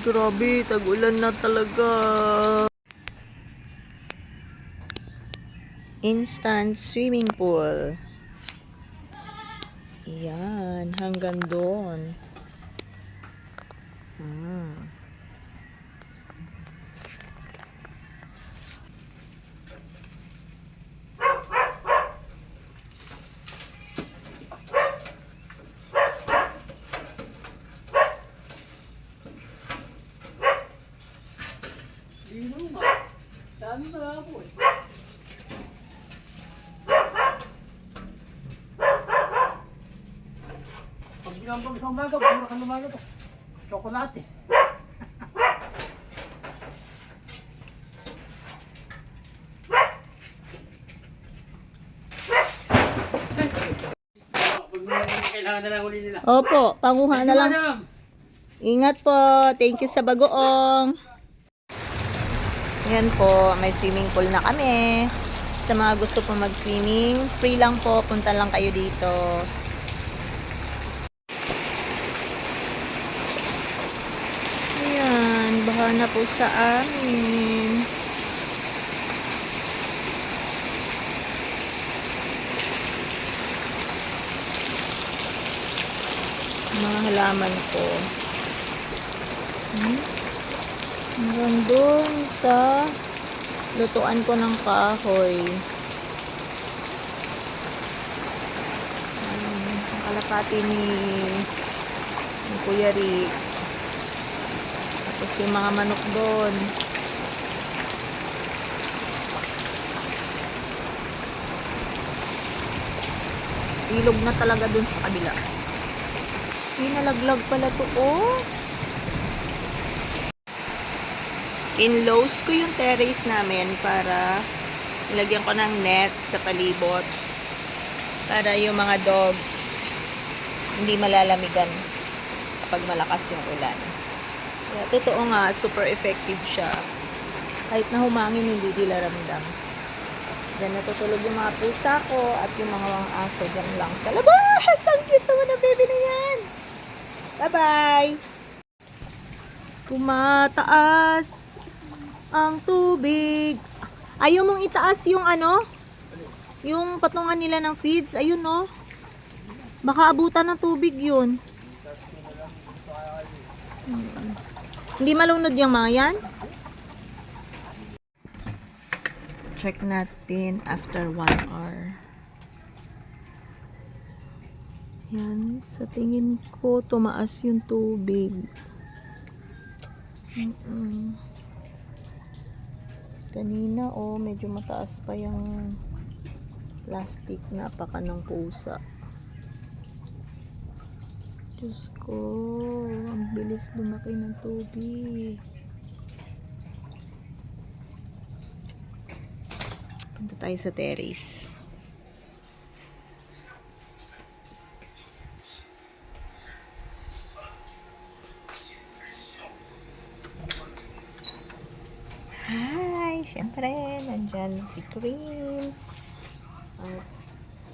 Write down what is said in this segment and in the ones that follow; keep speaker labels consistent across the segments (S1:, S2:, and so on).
S1: grabe, tag-ulan na talaga. Instant swimming pool. Yan, hanggang doon. Hmm.
S2: Dami na nga po eh. Isang baga, pura ka lumaga to. Chocolate. Kailangan na lang uli nila.
S1: Opo, panguha na lang. Ingat po. Thank you sa bagoong. Yan po, may swimming pool na kami. Sa mga gusto po mag-swimming, free lang po. Punta lang kayo dito. Ayan, baha na po sa amin. Mga halaman ko. Hmm? Hanggang doon sa lutuan ko ng kahoy. Ang kalapati ni, ni Kuya Rick. Tapos yung mga manok doon. Ilog na talaga doon sa kabila. Pinalaglag pala to, oh. Pinlows ko yung terrace namin para ilagyan ko ng net sa palibot para yung mga dogs hindi malalamigan kapag malakas yung ulan. Kaya totoo nga, super effective siya. Kahit na humangin, hindi nila ramdam. Diyan natutulog yung mga pusa ko at yung mga mga aso dyan lang sa labas. Ang cute naman ng baby na yan. Bye-bye! Tumataas ang tubig. Ayaw mong itaas yung ano? Yung patungan nila ng feeds. Ayun no. Baka abutan ng tubig yun. Hmm. Hindi malunod yung mga yan? Check natin after 1 hour. Yan, sa tingin ko tumaas yung tubig. Kanina oh, medyo mataas pa yung plastic na paka ng pusa. Diyos ko, ang bilis lumaki ng tubig. Punta tayo sa terrace. Hi! Siyempre, nandyan si Cream. At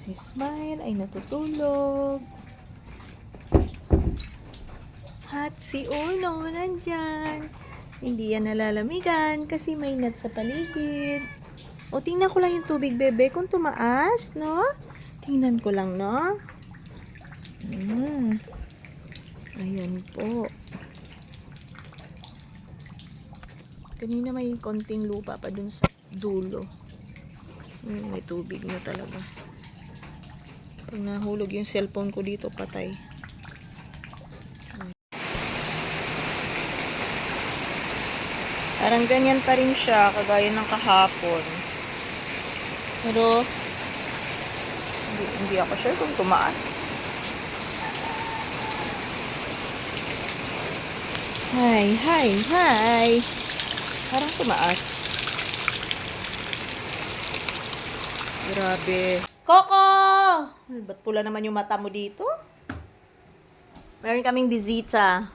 S1: si Smile ay natutulog. At si Uno nandyan. Hindi yan nalalamigan kasi may net sa paligid. O, tingnan ko lang yung tubig, bebe, kung tumaas, no? Tingnan ko lang, no? Mm. Ayan po. Kanina may konting lupa pa dun sa dulo. Mm, may tubig na talaga. Pag nahulog yung cellphone ko dito, patay. Parang ganyan pa rin siya, kagaya ng kahapon. Pero, hindi, hindi ako sure kung tumaas. Hi, hi, hi! Parang tumaas. Grabe. Coco! Ba't pula naman yung mata mo dito? Meron kaming bisita.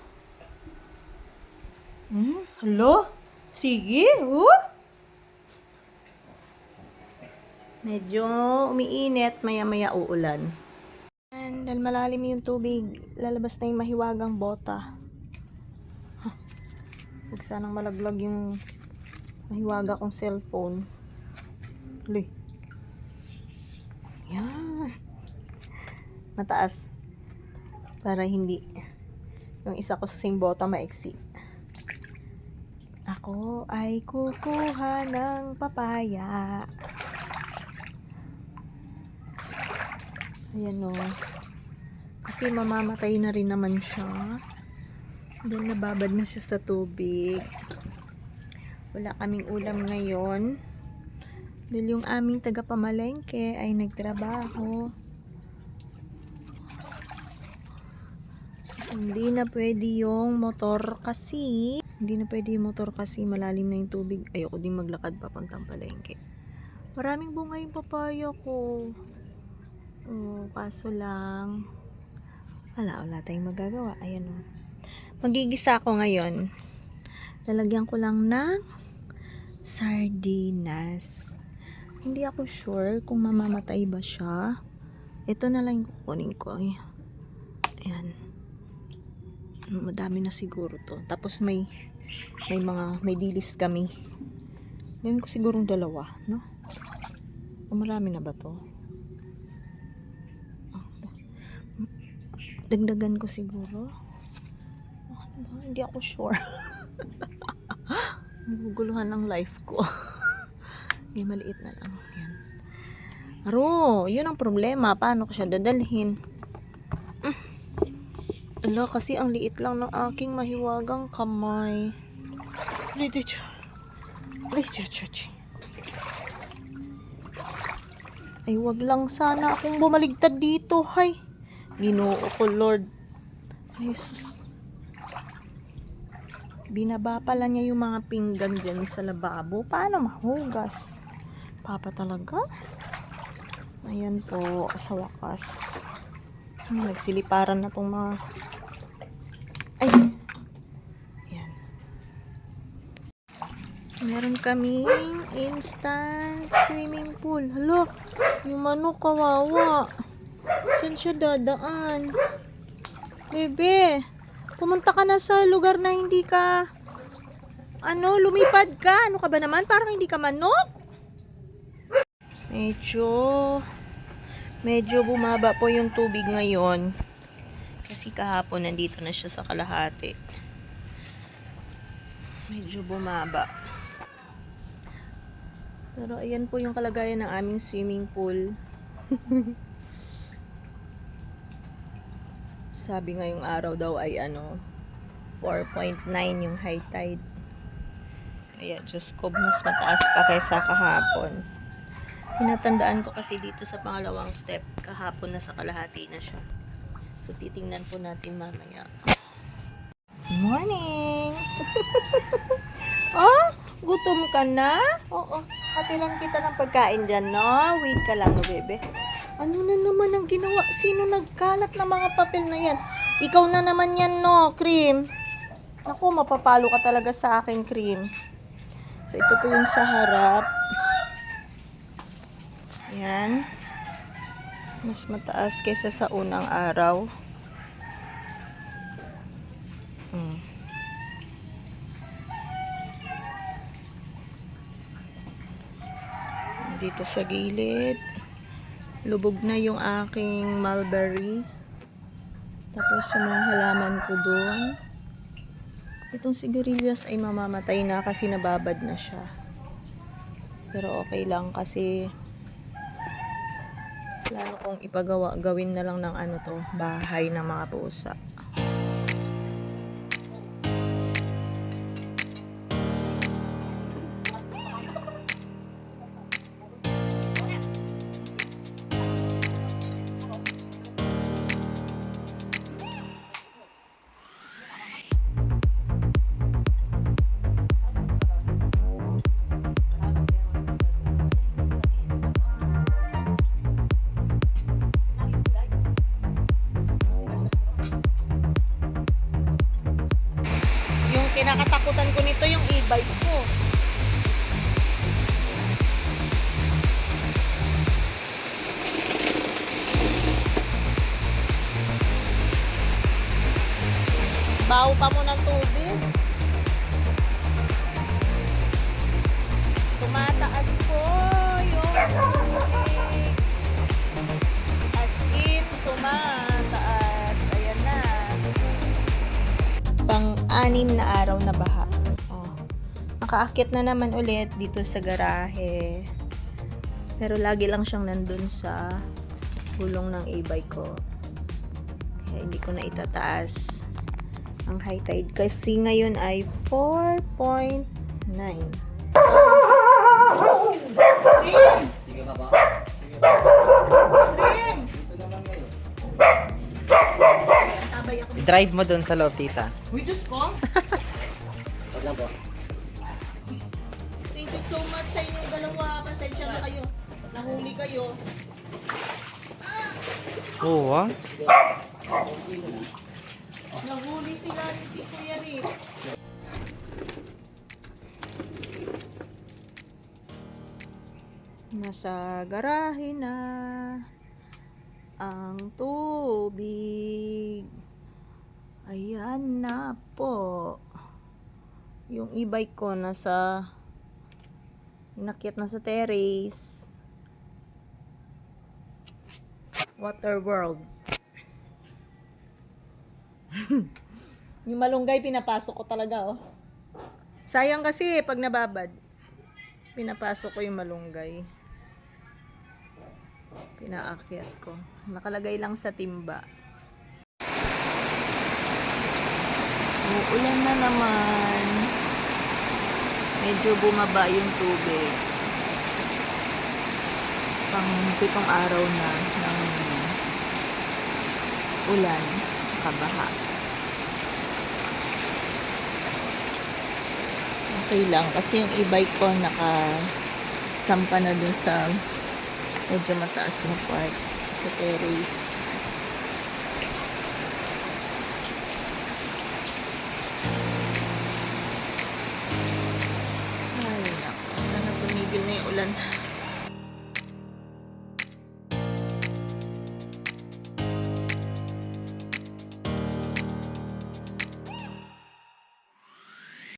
S1: Hmm? Hello? Sige, oh. Medyo umiinit, maya-maya uulan. And dahil malalim yung tubig, lalabas na yung mahiwagang bota. Huh. Huwag sanang malaglag yung mahiwaga kong cellphone. Uy. Yan. Mataas. Para hindi yung isa ko sa bota maiksi. Ako ay kukuha ng papaya. Ayan o. Kasi mamamatay na rin naman siya. Then nababad na siya sa tubig. Wala kaming ulam ngayon. Dahil yung aming tagapamalengke ay nagtrabaho. Hindi na pwede yung motor kasi. Hindi na pwede yung motor kasi malalim na yung tubig. Ayoko din maglakad papuntang palengke. Maraming bunga yung papaya ko. Oh, kaso lang. Wala, wala tayong magagawa. Ayan o. Magigisa ako ngayon. Lalagyan ko lang ng sardinas. Hindi ako sure kung mamamatay ba siya. Ito na lang yung kukunin ko. Ay. Ayan. Madami na siguro to. Tapos may may mga may dilis kami. Gawin ko sigurong dalawa, no? O marami na ba to? Ah, Dagdagan ko siguro. Ba? Hindi ako sure. Maguguluhan ng life ko. Hindi, maliit na lang. Yan. Aro, yun ang problema. Paano ko siya dadalhin? Mm. Ala, kasi ang liit lang ng aking mahiwagang kamay. Ay, wag lang sana akong bumaligtad dito. Hay. Ginoo ko, Lord. Ay, sus. Binaba pala niya yung mga pinggan dyan sa lababo. Paano mahugas? Papa talaga? Ayan po, sa wakas. Nagsiliparan na tong mga... Ay! Ayan. Meron kaming instant swimming pool. Hala, yung manok kawawa. Saan siya dadaan? Bebe, pumunta ka na sa lugar na hindi ka ano, lumipad ka. Ano ka ba naman? Parang hindi ka manok. Medyo medyo bumaba po yung tubig ngayon. Kasi kahapon nandito na siya sa kalahati. Medyo bumaba. Pero ayan po yung kalagayan ng aming swimming pool. Sabi ngayong araw daw ay ano 4.9 yung high tide. Kaya Diyos ko, mas mataas pa kaysa kahapon. Tinatandaan ko kasi dito sa pangalawang step, kahapon na sa kalahati na siya. So, titingnan po natin mamaya. Morning! oh, gutom ka na? Oo, hatilan kita ng pagkain dyan, no? Wait ka lang, no, bebe. Ano na naman ang ginawa? Sino nagkalat ng mga papel na yan? Ikaw na naman yan, no, cream. Naku, mapapalo ka talaga sa akin, cream. So, ito po yung sa harap. Yan. Mas mataas kaysa sa unang araw. Dito sa gilid. Lubog na yung aking mulberry. Tapos yung mga halaman ko doon. Itong sigarilyas ay mamamatay na kasi nababad na siya. Pero okay lang kasi plano kong ipagawa, gawin na lang ng ano to, bahay ng mga pusa. kinakatakutan ko nito yung e-bike ko. Baho pa mo ng tubig. Tumataas Nakaakit na naman ulit dito sa garahe. Pero lagi lang siyang nandun sa gulong ng e-bike ko. Kaya hindi ko na itataas ang high tide. Kasi ngayon ay 4.9.
S2: Sige baba.
S1: Tabay ako.
S3: I-drive mo doon sa loob, tita.
S1: Uy, Diyos ko!
S2: Wag lang po.
S1: So much sa inyong dalawa. Pasensya na kayo. Nahuli kayo.
S3: Oo, ah.
S1: Nahuli sila ni Tito Yari. Nasa garahe na ang tubig. Ayan na po. Yung e-bike ko nasa inakyat na sa terrace. Water World. Yung malunggay, pinapasok ko talaga, oh. Sayang kasi, pag nababad, pinapasok ko yung malunggay. Pinaakyat ko. Nakalagay lang sa timba. Uulan na naman. Medyo bumaba yung tubig. Pang pitong araw na ng ulan, kabaha. Okay lang kasi yung e-bike ko naka sampa na dun sa medyo mataas na part sa terrace.